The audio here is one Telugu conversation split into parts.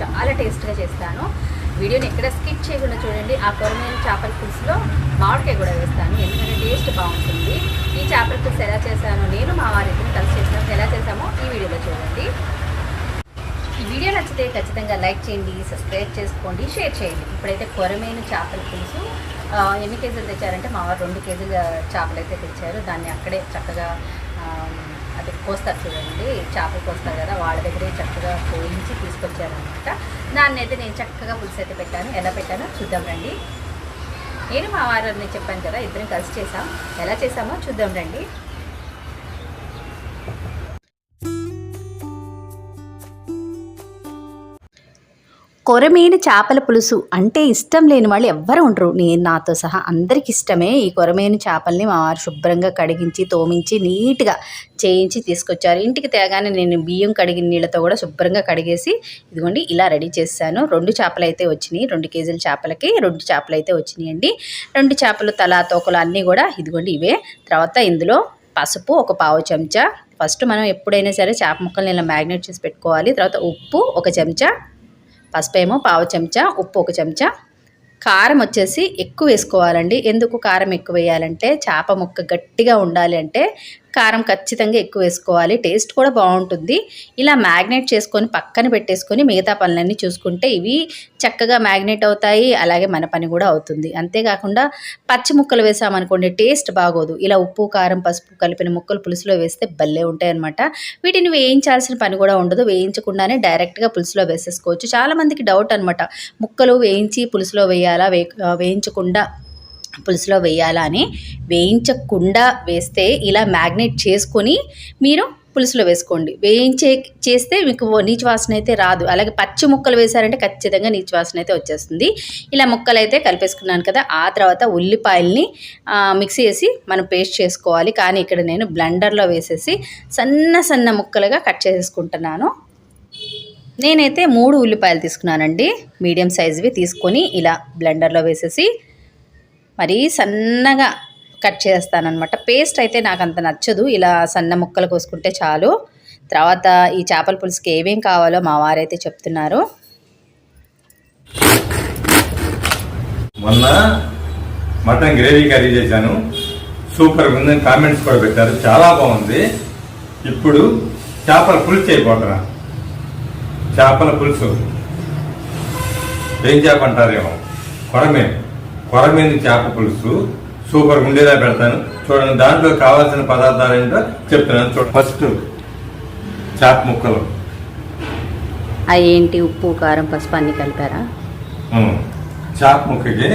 చాలా టేస్ట్గా చేస్తాను. వీడియోని ఎక్కడ స్కిప్ చేయకుండా చూడండి. ఆ కొరమైన చేపల పులుసులో మామిడికాయ కూడా వేస్తాను. ఎందుకంటే టేస్ట్ బాగుంటుంది. ఈ చేపల పులుసు ఎలా చేశానో నేను మా వారిద్దరిని కలిసి చేసిన ఎలా చేశామో ఈ వీడియోలో చూడండి. ఈ వీడియో నచ్చితే ఖచ్చితంగా లైక్ చేయండి సబ్స్క్రైబ్ చేసుకోండి షేర్ చేయండి. ఇప్పుడైతే కొరమైన చేపల పులుసు ఎన్ని కేజీలు తెచ్చారంటే మా వారు రెండు కేజీల చేపలు అయితే తెచ్చారు. దాన్ని అక్కడే చక్కగా అది కోస్తారు చూడండి చేపలు కోస్తారు కదా వాళ్ళ దగ్గరే చక్కగా పోయించి తీసుకొచ్చారనమాట దాన్ని అయితే నేను చక్కగా పులుసు అయితే పెట్టాను. ఎలా పెట్టానో చూద్దాం రండి. నేను మా వారిని చెప్పాను కదా ఇద్దరం కలిసి చేసాం. ఎలా చేసామో చూద్దాం రండి. కొరమీన చేపల పులుసు అంటే ఇష్టం లేని వాళ్ళు ఎవ్వరు ఉండరు. నేను నాతో సహా అందరికి ఇష్టమే ఈ కొరమీన చేపల్ని మా వారు శుభ్రంగా కడిగించి తోమించి నీట్గా చేయించి తీసుకొచ్చారు. ఇంటికి తేగానే నేను బియ్యం కడిగిన నీళ్ళతో కూడా శుభ్రంగా కడిగేసి ఇదిగోండి ఇలా రెడీ చేశాను. రెండు చేపలు అయితే వచ్చినాయి రెండు కేజీల చేపలకి రెండు చేపలు అయితే వచ్చినాయండి. రెండు చేపలు తల తోకలు అన్నీ కూడా ఇదిగోండి ఇవే. తర్వాత ఇందులో పసుపు ఒక పావు చెంచా. ఫస్ట్ మనం ఎప్పుడైనా సరే చేప ముక్కల్ని ఇలా మ్యాగ్నేట్ చేసి పెట్టుకోవాలి. తర్వాత ఉప్పు ఒక చెంచా. పసుపు ఏమో పావు చెంచా ఉప్పు ఒక చెంచా. కారం వచ్చేసి ఎక్కువ వేసుకోవాలండి. ఎందుకు కారం ఎక్కువ వేయాలంటే చేప ముక్క గట్టిగా ఉండాలి అంటే కారం ఖచ్చితంగా ఎక్కువ వేసుకోవాలి. టేస్ట్ కూడా బాగుంటుంది. ఇలా మ్యాగ్నేట్ చేసుకొని పక్కన పెట్టేసుకొని మిగతా పనులన్నీ చూసుకుంటే ఇవి చక్కగా మ్యాగ్నేట్ అవుతాయి. అలాగే మన పని కూడా అవుతుంది. అంతేకాకుండా పచ్చి ముక్కలు వేసామనుకోండి టేస్ట్ బాగోదు. ఇలా ఉప్పు కారం పసుపు కలిపిన ముక్కలు పులుసులో వేస్తే భలే ఉంటాయి అనమాట వీటిని వేయించాల్సిన పని కూడా ఉండదు. వేయించకుండానే డైరెక్ట్గా పులుసులో వేసేసుకోవచ్చు. చాలామందికి డౌట్ అనమాట ముక్కలు వేయించి పులుసులో వేయాలా? వే వేయించకుండా పులుసులో వేయాలా అని వేయించకుండా వేస్తే ఇలా మ్యాగ్నేట్ చేసుకొని మీరు పులుసులో వేసుకోండి. వేయించే చేస్తే మీకు నీచు వాసన అయితే రాదు. అలాగే పచ్చి ముక్కలు వేశారంటే ఖచ్చితంగా నీచు వాసన అయితే వచ్చేస్తుంది. ఇలా ముక్కలు అయితే కలిపేసుకున్నాను కదా ఆ తర్వాత ఉల్లిపాయల్ని మిక్స్ మిక్సీ మనం పేస్ట్ చేసుకోవాలి. కానీ ఇక్కడ నేను బ్లెండర్లో వేసేసి సన్న సన్న ముక్కలుగా కట్ చేసేసుకుంటున్నాను. నేనైతే మూడు ఉల్లిపాయలు తీసుకున్నానండి. మీడియం సైజువి తీసుకొని ఇలా బ్లెండర్లో వేసేసి మరీ సన్నగా కట్ చేస్తానమాట పేస్ట్ అయితే నాకు అంత నచ్చదు. ఇలా సన్న ముక్కలు కోసుకుంటే చాలు. తర్వాత ఈ చేపల పులుసుకి ఏమేం కావాలో మా వారైతే చెప్తున్నారు. మొన్న మటన్ గ్రేవీ కర్రీ చేశాను. సూపర్ ఉంది. కామెంట్స్ కూడా పెట్టారు. చాలా బాగుంది. ఇప్పుడు చేపల పులుసు అయిపోతున్నా. చేపల పులుసు. ఏం చేప అంటారేమో. కొరమేని చేప పులుసు. సూపర్ ఉండేలా పెడతాను. చూడండి దాంట్లో కావాల్సిన పదార్థాలు ఏంటో చెప్తున్నాను. చూడండి. ఫస్ట్ చేప ముక్కలు. అవి ఏంటి ఉప్పు కారం పసుపు అన్నీ కలిపారా. చేప ముక్కకి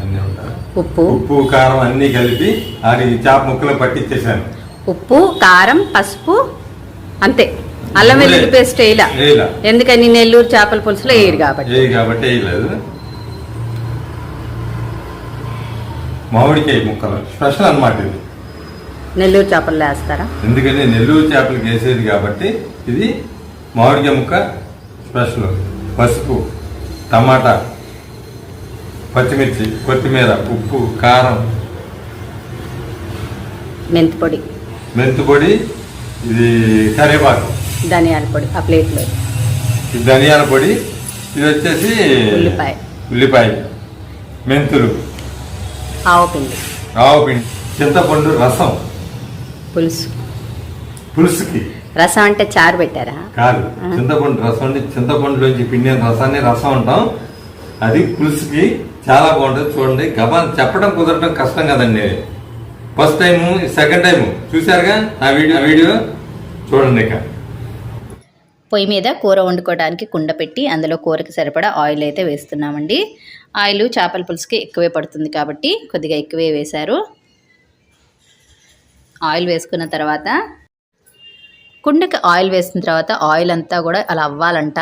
అన్నీ ఉంటాయి? ఉప్పు. ఉప్పు కారం అన్ని కలిపి అది చేప ముక్కలు పట్టించేసాను ఉప్పు కారం పసుపు అంతే. అల్లం వెల్లుల్లి పేస్ట్ వేయలా. ఎందుకని? నెల్లూరు చేపల పులుసులో వేయరు కాబట్టి. కాబట్టి వేయలేదు. మామిడికాయ ముక్కలు. స్పెషల్ అన్నమాట ఇది. నెల్లూరు చేపలు వేస్తారా? ఎందుకంటే నెల్లూరు చేపలకి వేసేది కాబట్టి ఇది మామిడికాయ ముక్క స్పెషల్. పసుపు టమాటా పచ్చిమిర్చి కొత్తిమీర ఉప్పు కారం. మెంతి పొడి. మెంతి పొడి ఇది కరివేపాకు ధనియాల పొడి ఆ ప్లేట్లో. ఇది ధనియాల పొడి ఇది వచ్చేసి ఉల్లిపాయ. ఉల్లిపాయ. మెంతులు. ఆవు పిండి. ఆవు పిండి. చింతపండు రసం. పులుసు. పులుసుకి. రసం అంటే చారు పెట్టారా? కాదు. చింతపండు రసం అంటే చింతపండులోంచి పిండిన రసాన్ని రసం అంటాం. అది పులుసుకి చాలా బాగుంటుంది. చూడండి. గబాన్ చెప్పడం కుదరడం కష్టం కదండి. ఫస్ట్ టైం సెకండ్ టైం చూశారుగా ఆ వీడియో? ఆ వీడియో? చూడండి ఇక. పొయ్యి మీద కూర వండుకోవడానికి కుండ పెట్టి అందులో కూరకి సరిపడా ఆయిల్ అయితే వేస్తున్నామండి. ఆయిల్ చేపల పులుసుకి ఎక్కువే పడుతుంది కాబట్టి కొద్దిగా ఎక్కువే వేశారు. ఆయిల్ వేసుకున్న తర్వాత కుండకి ఆయిల్ వేసిన తర్వాత ఆయిల్ అంతా కూడా అలా అవ్వాలంట.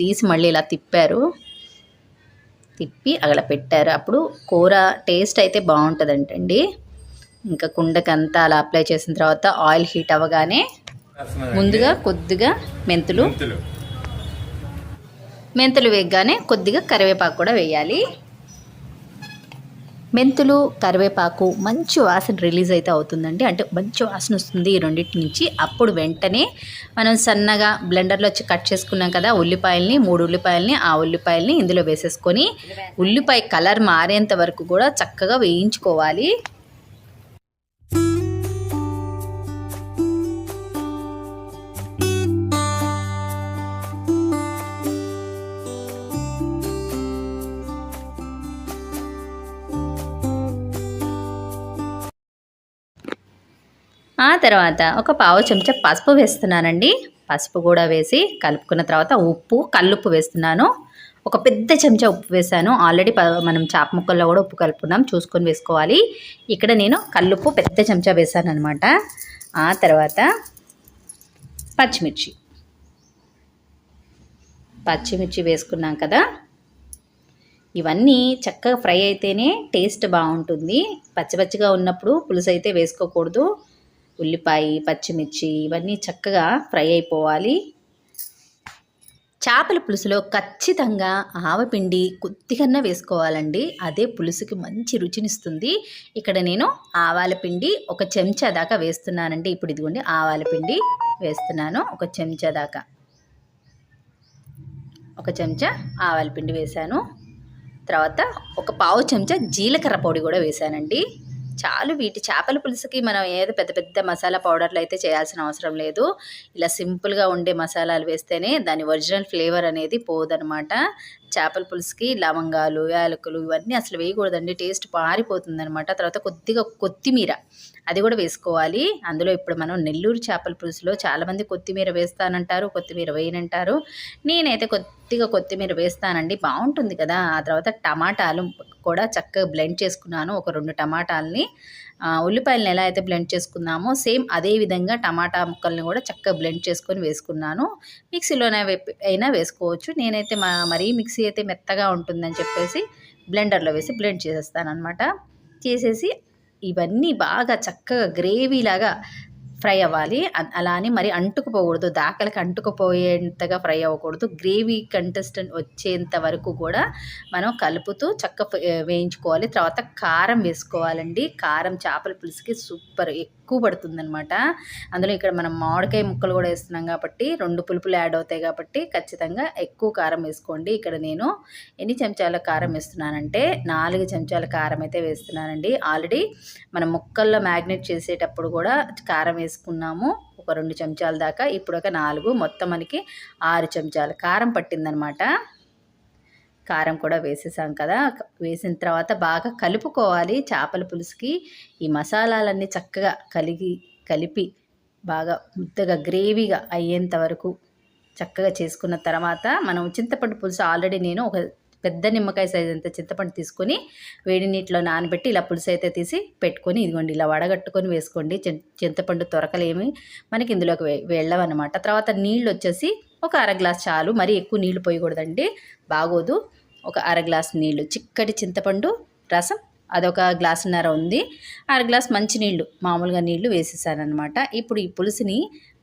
తీసి మళ్ళీ ఇలా తిప్పారు. తిప్పి అలా పెట్టారు. అప్పుడు కూర టేస్ట్ అయితే బాగుంటుందంటండి. ఇంకా కుండకి అంతా అలా అప్లై చేసిన తర్వాత ఆయిల్ హీట్ అవ్వగానే ముందుగా కొద్దిగా మెంతులు. మెంతులు వేయగానే కొద్దిగా కరివేపాకు కూడా వేయాలి. మెంతులు కరివేపాకు మంచి వాసన రిలీజ్ అయితే అవుతుందండి. అంటే మంచి వాసన వస్తుంది ఈ రెండింటి నుంచి. అప్పుడు వెంటనే మనం సన్నగా బ్లెండర్లో వచ్చి కట్ చేసుకున్నాం కదా ఉల్లిపాయల్ని మూడు ఉల్లిపాయల్ని ఆ ఉల్లిపాయల్ని ఇందులో వేసేసుకొని ఉల్లిపాయ కలర్ మారేంత వరకు కూడా చక్కగా వేయించుకోవాలి. ఆ తర్వాత ఒక పావు చెంచా పసుపు వేస్తున్నానండి. పసుపు కూడా వేసి కలుపుకున్న తర్వాత ఉప్పు కల్లుప్పు వేస్తున్నాను. ఒక పెద్ద చెంచా ఉప్పు వేసాను ఆల్రెడీ మనం చాప ముక్కల్లో కూడా ఉప్పు కలుపుకున్నాం. చూసుకొని వేసుకోవాలి. ఇక్కడ నేను కల్లుప్పు పెద్ద చెంచా వేసాను అనమాట ఆ తర్వాత పచ్చిమిర్చి. పచ్చిమిర్చి వేసుకున్నాం కదా. ఇవన్నీ చక్కగా ఫ్రై అయితేనే టేస్ట్ బాగుంటుంది. పచ్చిపచ్చిగా ఉన్నప్పుడు పులుసు అయితే వేసుకోకూడదు. ఉల్లిపాయ పచ్చిమిర్చి ఇవన్నీ చక్కగా ఫ్రై అయిపోవాలి. చేపల పులుసులో ఖచ్చితంగా ఆవపిండి కొద్దిగా వేసుకోవాలండి. అదే పులుసుకి మంచి రుచినిస్తుంది. ఇక్కడ నేను ఆవాల పిండి ఒక చెంచా దాకా వేస్తున్నానండి. ఇప్పుడు ఇదిగోండి ఆవాల పిండి వేస్తున్నాను. ఒక చెంచా దాకా. ఒక చెంచా ఆవాల పిండి వేశాను. తర్వాత ఒక పావు చెంచా జీలకర్ర పొడి కూడా వేశానండి. చాలు వీటి చేపల పులుసుకి మనం ఏదో పెద్ద పెద్ద మసాలా పౌడర్లు అయితే చేయాల్సిన అవసరం లేదు. ఇలా సింపుల్గా ఉండే మసాలాలు వేస్తేనే దాని ఒరిజినల్ ఫ్లేవర్ అనేది పోదనమాట చేపల పులుసుకి లవంగాలు యాలకులు ఇవన్నీ అసలు వేయకూడదండి. టేస్ట్ పారిపోతుంది అనమాట తర్వాత కొద్దిగా కొత్తిమీర. అది కూడా వేసుకోవాలి. అందులో ఇప్పుడు మనం నెల్లూరు చేపల పులుసులో చాలామంది కొత్తిమీర వేస్తానంటారు కొత్తిమీర వేయనంటారు. నేనైతే కొద్దిగా కొత్తిమీర వేస్తానండి. బాగుంటుంది కదా. ఆ తర్వాత టమాటాలు కూడా చక్కగా బ్లెండ్ చేసుకున్నాను. ఒక రెండు టమాటాలని. ఉల్లిపాయలను ఎలా అయితే బ్లెండ్ చేసుకున్నామో సేమ్ అదే విధంగా టమాటా ముక్కల్ని కూడా చక్కగా బ్లెండ్ చేసుకొని వేసుకున్నాను. మిక్సీలోనే అయినా వేసుకోవచ్చు. నేనైతే మా మరీ మిక్సీ అయితే మెత్తగా ఉంటుందని చెప్పేసి బ్లెండర్లో వేసి బ్లెండ్ చేసేస్తాను అనమాట చేసేసి ఇవన్నీ బాగా చక్కగా గ్రేవీ లాగా ఫ్రై అవ్వాలి. అలా అని మరి అంటుకుపోకూడదు. దాకలకి అంటుకుపోయేంతగా ఫ్రై అవ్వకూడదు. గ్రేవీ కంటెస్టెంట్ వచ్చేంత వరకు కూడా మనం కలుపుతూ చక్క వేయించుకోవాలి. తర్వాత కారం వేసుకోవాలండి. కారం చేపల పులుసుకి సూపర్. ఎక్కువ పడుతుందనమాట అందులో ఇక్కడ మనం మామిడికాయ ముక్కలు కూడా వేస్తున్నాం కాబట్టి రెండు పులుపులు యాడ్ అవుతాయి కాబట్టి ఖచ్చితంగా ఎక్కువ కారం వేసుకోండి. ఇక్కడ నేను ఎన్ని చెంచాల కారం వేస్తున్నానంటే నాలుగు చెంచాల కారం అయితే వేస్తున్నానండి. ఆల్రెడీ మనం ముక్కల్లో మ్యాగ్నెట్ చేసేటప్పుడు కూడా కారం వేసుకున్నాము. ఒక రెండు చెంచాల దాకా ఇప్పుడు ఒక నాలుగు మొత్తం మనకి ఆరు చెంచాలు కారం పట్టిందనమాట కారం కూడా వేసేసాం కదా. వేసిన తర్వాత బాగా కలుపుకోవాలి చేపల పులుసుకి. ఈ మసాలాలన్నీ చక్కగా కలిగి కలిపి బాగా ముద్దగా గ్రేవీగా అయ్యేంత వరకు చక్కగా చేసుకున్న తర్వాత మనం చింతపండు పులుసు ఆల్రెడీ నేను ఒక పెద్ద నిమ్మకాయ సైజ్ అంత చింతపండు తీసుకొని వేడి నీటిలో నానబెట్టి ఇలా పులుసు అయితే తీసి పెట్టుకొని ఇదిగోండి ఇలా వడగట్టుకొని వేసుకోండి. చిం- చింతపండు తొరకలేమి మనకి ఇందులోకి వెళ్ళవన్నమాట. తర్వాత నీళ్ళు వచ్చేసి ఒక అర గ్లాస్ చాలు. మరీ ఎక్కువ నీళ్ళు పోయకూడదండి. బాగోదు. ఒక అర గ్లాస్ నీళ్ళు చిక్కటి చింతపండు రసం అదొక గ్లాసున్నర ఉంది. అర గ్లాస్ మంచినీళ్ళు మామూలుగా నీళ్ళు వేసేసానమాట ఇప్పుడు ఈ పులుసుని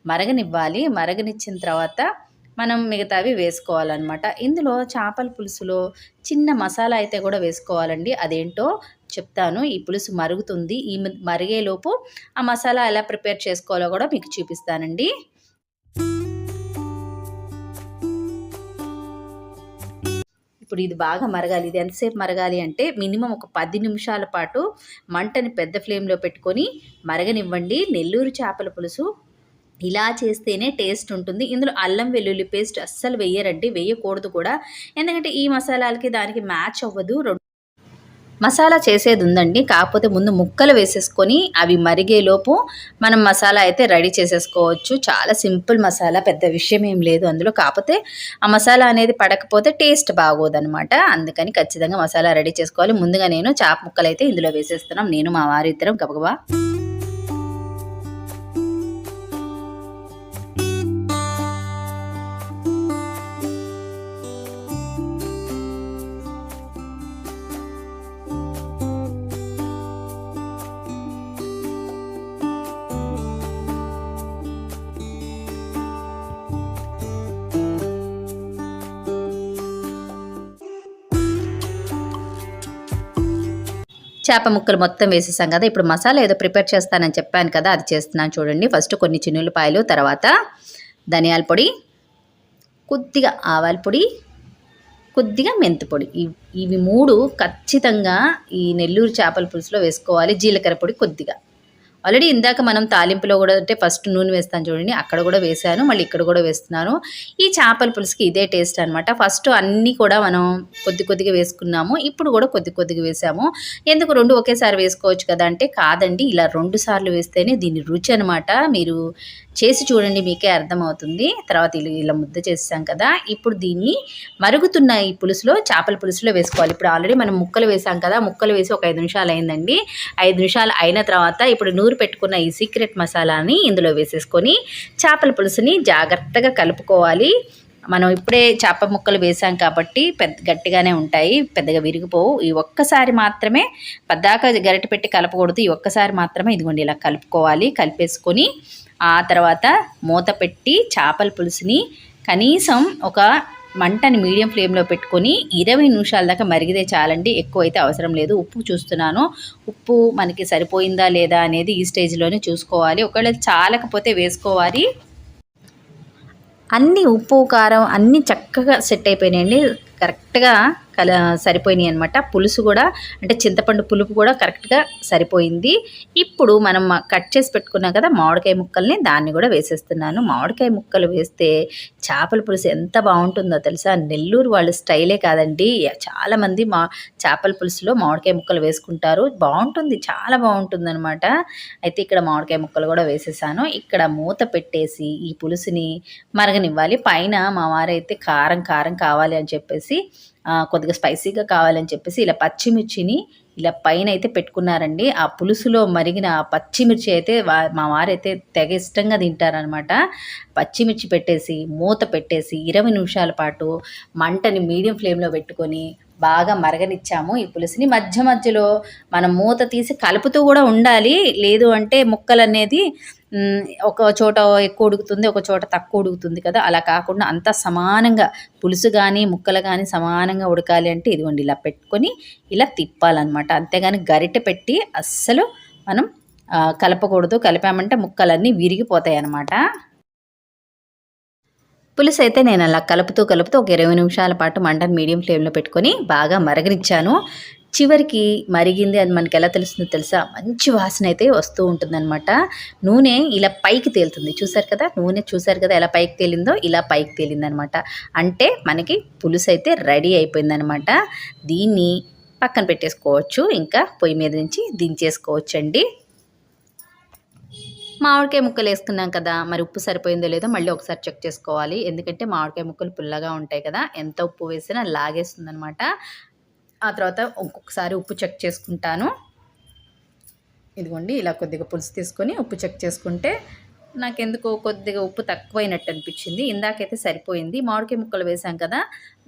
మరగనివ్వాలి. మరగనిచ్చిన తర్వాత మనం మిగతావి వేసుకోవాలన్నమాట. ఇందులో చేపల పులుసులో చిన్న మసాలా అయితే కూడా వేసుకోవాలండి. అదేంటో చెప్తాను. ఈ పులుసు మరుగుతుంది. ఈ మరిగేలోపు ఆ మసాలా ఎలా ప్రిపేర్ చేసుకోవాలో కూడా మీకు చూపిస్తానండి. ఇప్పుడు ఇది బాగా మరగాలి ఇది ఎంతసేపు మరగాలి అంటే మినిమం ఒక పది నిమిషాల పాటు మంటని పెద్ద ఫ్లేమ్లో పెట్టుకొని మరగనివ్వండి. నెల్లూరు చేపల పులుసు ఇలా చేస్తేనే టేస్ట్ ఉంటుంది. ఇందులో అల్లం వెల్లుల్లి పేస్ట్ అస్సలు వేయరండి వేయకూడదు కూడా. ఎందుకంటే ఈ మసాలాలకి దానికి మ్యాచ్ అవ్వదు రెండు మసాలా చేసేది ఉందండి. కాకపోతే ముందు ముక్కలు వేసేసుకొని అవి మరిగేలోపు మనం మసాలా అయితే రెడీ చేసేసుకోవచ్చు. చాలా సింపుల్ మసాలా పెద్ద విషయం ఏం లేదు అందులో. కాకపోతే ఆ మసాలా అనేది పడకపోతే టేస్ట్ బాగోదనమాట అందుకని ఖచ్చితంగా మసాలా రెడీ చేసుకోవాలి. ముందుగా నేను చాప ముక్కలు అయితే ఇందులో వేసేస్తున్నాం. నేను మా వారిద్దరం గబగబా చేప ముక్కలు మొత్తం వేసేసాం కదా ఇప్పుడు మసాలా ఏదో ప్రిపేర్ చేస్తానని చెప్పాను కదా అది చేస్తున్నాను చూడండి. ఫస్ట్ కొన్ని చిన్నులపాయలు తర్వాత ధనియాల పొడి కొద్దిగా ఆవాల పొడి కొద్దిగా మెంతి పొడి. ఇవి మూడు ఖచ్చితంగా ఈ నెల్లూరు చేపల పులుసులో వేసుకోవాలి జీలకర్ర పొడి కొద్దిగా. ఆల్రెడీ ఇందాక మనం తాలింపులో కూడా అంటే ఫస్ట్ నూనె వేస్తాను చూడండి అక్కడ కూడా వేసాను మళ్ళీ ఇక్కడ కూడా వేస్తున్నాను. ఈ చేపల పులుసుకి ఇదే టేస్ట్ అనమాట ఫస్ట్ అన్నీ కూడా మనం కొద్ది కొద్దిగా వేసుకున్నాము ఇప్పుడు కూడా కొద్ది కొద్దిగా వేసాము. ఎందుకు రెండు ఒకేసారి వేసుకోవచ్చు కదా అంటే కాదండి ఇలా రెండు సార్లు వేస్తేనే దీని రుచి అనమాట మీరు చేసి చూడండి మీకే అర్థమవుతుంది. తర్వాత ఇలా ఇలా ముద్ద చేసాం కదా. ఇప్పుడు దీన్ని మరుగుతున్న ఈ పులుసులో చేపల పులుసులో వేసుకోవాలి. ఇప్పుడు ఆల్రెడీ మనం ముక్కలు వేసాం కదా ముక్కలు వేసి ఒక ఐదు నిమిషాలు అయిందండి. ఐదు నిమిషాలు అయిన తర్వాత ఇప్పుడు నూరు పెట్టుకున్న ఈ సీక్రెట్ మసాలాని ఇందులో వేసేసుకొని చేపల పులుసుని జాగ్రత్తగా కలుపుకోవాలి. మనం ఇప్పుడే చేప ముక్కలు వేసాం కాబట్టి పెద్ద గట్టిగానే ఉంటాయి పెద్దగా విరిగిపోవు. ఈ ఒక్కసారి మాత్రమే పద్దాక గరిటె పెట్టి కలపకూడదు. ఈ ఒక్కసారి మాత్రమే ఇదిగోండి ఇలా కలుపుకోవాలి. కలిపేసుకొని ఆ తర్వాత మూత పెట్టి చేపల పులుసుని కనీసం ఒక మంటని మీడియం ఫ్లేమ్లో పెట్టుకొని ఇరవై నిమిషాల దాకా మరిగితే చాలండి. ఎక్కువ అయితే అవసరం లేదు. ఉప్పు చూస్తున్నాను. ఉప్పు మనకి సరిపోయిందా లేదా అనేది ఈ స్టేజ్లోనే చూసుకోవాలి. ఒకవేళ చాలకపోతే వేసుకోవాలి. అన్ని ఉప్పు కారం అన్నీ చక్కగా సెట్ అయిపోయినాయండి. కరెక్ట్గా కల సరిపోయినాయి అనమాట పులుసు కూడా అంటే చింతపండు పులుపు కూడా కరెక్ట్గా సరిపోయింది. ఇప్పుడు మనం కట్ చేసి పెట్టుకున్నాం కదా మామిడికాయ ముక్కల్ని దాన్ని కూడా వేసేస్తున్నాను. మామిడికాయ ముక్కలు వేస్తే చేపల పులుసు ఎంత బాగుంటుందో తెలుసా? నెల్లూరు వాళ్ళ స్టైలే కాదండి. చాలామంది మా చేపల పులుసులో మామిడికాయ ముక్కలు వేసుకుంటారు. బాగుంటుంది చాలా బాగుంటుంది అనమాట అయితే ఇక్కడ మామిడికాయ ముక్కలు కూడా వేసేసాను. ఇక్కడ మూత పెట్టేసి ఈ పులుసుని మరగనివ్వాలి. పైన మా వారైతే కారం కారం కావాలి అని చెప్పేసి కొద్దిగా స్పైసీగా కావాలని చెప్పేసి ఇలా పచ్చిమిర్చిని ఇలా పైన అయితే పెట్టుకున్నారండి. ఆ పులుసులో మరిగిన ఆ పచ్చిమిర్చి అయితే మా వారైతే తెగ ఇష్టంగా తింటారనమాట పచ్చిమిర్చి పెట్టేసి మూత పెట్టేసి ఇరవై నిమిషాల పాటు మంటని మీడియం ఫ్లేమ్లో పెట్టుకొని బాగా మరగనిచ్చాము. ఈ పులుసుని మధ్య మధ్యలో మనం మూత తీసి కలుపుతూ కూడా ఉండాలి. లేదు అంటే ముక్కలు అనేది ఒక చోట ఎక్కువ ఉడుకుతుంది ఒక చోట తక్కువ ఉడుకుతుంది కదా. అలా కాకుండా అంతా సమానంగా పులుసు కానీ ముక్కలు కానీ సమానంగా ఉడకాలి అంటే ఇదిగోండి ఇలా పెట్టుకొని ఇలా తిప్పాలన్నమాట. అంతేగాని గరిటె పెట్టి అస్సలు మనం కలపకూడదు. కలిపామంటే ముక్కలన్నీ విరిగిపోతాయి అన్నమాట పులుసు అయితే నేను అలా కలుపుతూ కలుపుతూ ఒక ఇరవై నిమిషాల పాటు మంటను మీడియం ఫ్లేమ్లో పెట్టుకొని బాగా మరగనిచ్చాను. చివరికి మరిగింది అది మనకి ఎలా తెలుస్తుందో తెలుసా? మంచి వాసన అయితే వస్తూ ఉంటుందన్నమాట. నూనె ఇలా పైకి తేలుతుంది. చూసారు కదా? నూనె చూసారు కదా ఎలా పైకి తేలిందో? ఇలా పైకి తేలిందనమాట అంటే మనకి పులుసు అయితే రెడీ అయిపోయిందనమాట దీన్ని పక్కన పెట్టేసుకోవచ్చు. ఇంకా పొయ్యి మీద నుంచి దించేసుకోవచ్చండి. మామిడికాయ ముక్కలు వేసుకున్నాం కదా మరి ఉప్పు సరిపోయిందో లేదో మళ్ళీ ఒకసారి చెక్ చేసుకోవాలి. ఎందుకంటే మామిడికాయ ముక్కలు పుల్లగా ఉంటాయి కదా ఎంత ఉప్పు వేసినా లాగేస్తుంది అనమాట ఆ తర్వాత ఇంకొకసారి ఉప్పు చెక్ చేసుకుంటాను. ఇదిగోండి ఇలా కొద్దిగా పులుసు తీసుకొని ఉప్పు చెక్ చేసుకుంటే నాకెందుకో కొద్దిగా ఉప్పు తక్కువైనట్టు అనిపించింది. ఇందాకైతే సరిపోయింది. మామిడికాయ ముక్కలు వేసాం కదా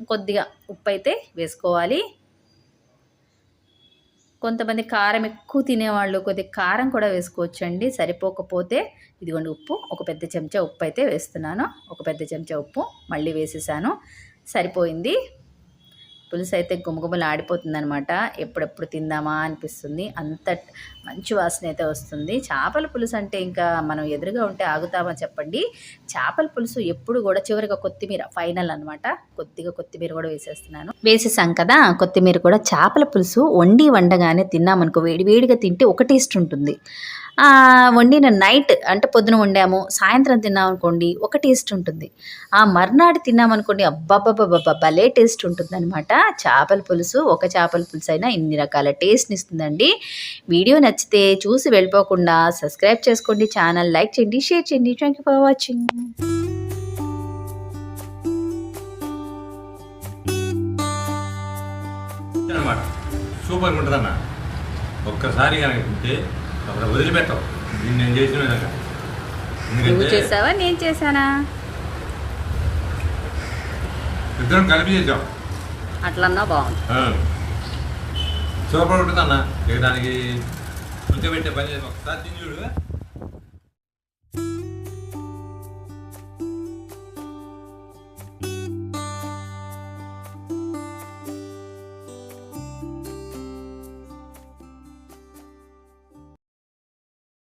కొద్దిగా ఉప్పు అయితే వేసుకోవాలి. కొంతమంది కారం ఎక్కువ తినేవాళ్ళు కొద్దిగా కారం కూడా వేసుకోవచ్చు అండి సరిపోకపోతే ఇదిగోండి ఉప్పు ఒక పెద్ద చెంచా ఉప్పు అయితే వేస్తున్నాను. ఒక పెద్ద చెంచా ఉప్పు మళ్ళీ వేసేసాను. సరిపోయింది. పులుసు అయితే గుమగుమలు ఆడిపోతుంది అనమాట ఎప్పుడెప్పుడు తిందామా అనిపిస్తుంది. అంత మంచి వాసన అయితే వస్తుంది. చేపల పులుసు అంటే ఇంకా మనం ఎదురుగా ఉంటే ఆగుతామా చెప్పండి. చేపల పులుసు ఎప్పుడు కూడా చివరిగా కొత్తిమీర ఫైనల్ అనమాట కొద్దిగా కొత్తిమీర కూడా వేసేస్తున్నాను. వేసేసాం కదా కొత్తిమీర కూడా. చేపల పులుసు వండి వండగానే తిన్నామనుకో వేడివేడిగా తింటే ఒక టేస్ట్ ఉంటుంది. వండిన నైట్ అంటే పొద్దున వండాము సాయంత్రం తిన్నామనుకోండి ఒక టేస్ట్ ఉంటుంది. ఆ మర్నాడు తిన్నామనుకోండి అబ్బాబ్బాబ్బా భలే టేస్ట్ ఉంటుందన్నమాట. చేపల పులుసు ఒక చేపల పులుసు అయినా ఇన్ని రకాల టేస్ట్ని ఇస్తుందండి. వీడియో నచ్చితే చూసి వెళ్ళిపోకుండా సబ్స్క్రైబ్ చేసుకోండి ఛానల్ లైక్ చేయండి షేర్ చేయండి. థ్యాంక్ యూ ఫర్ వాచింగ్ అనమాట సూపర్గా ఉంటుందన్న ఒక్కసారి కనుక తింటే అప్పుడు వదిలిపెట్టవు. దీన్ని నేను చేసిన విధంగా నువ్వు చేసావా నేను చేశానా? ఇద్దరం కలిపి చేసాం అట్లన్నా బాగుంది. సూపర్ ఉంటుందన్న ఇక దానికి పెట్టే పని చేసి ఒకసారి తిని చూడు.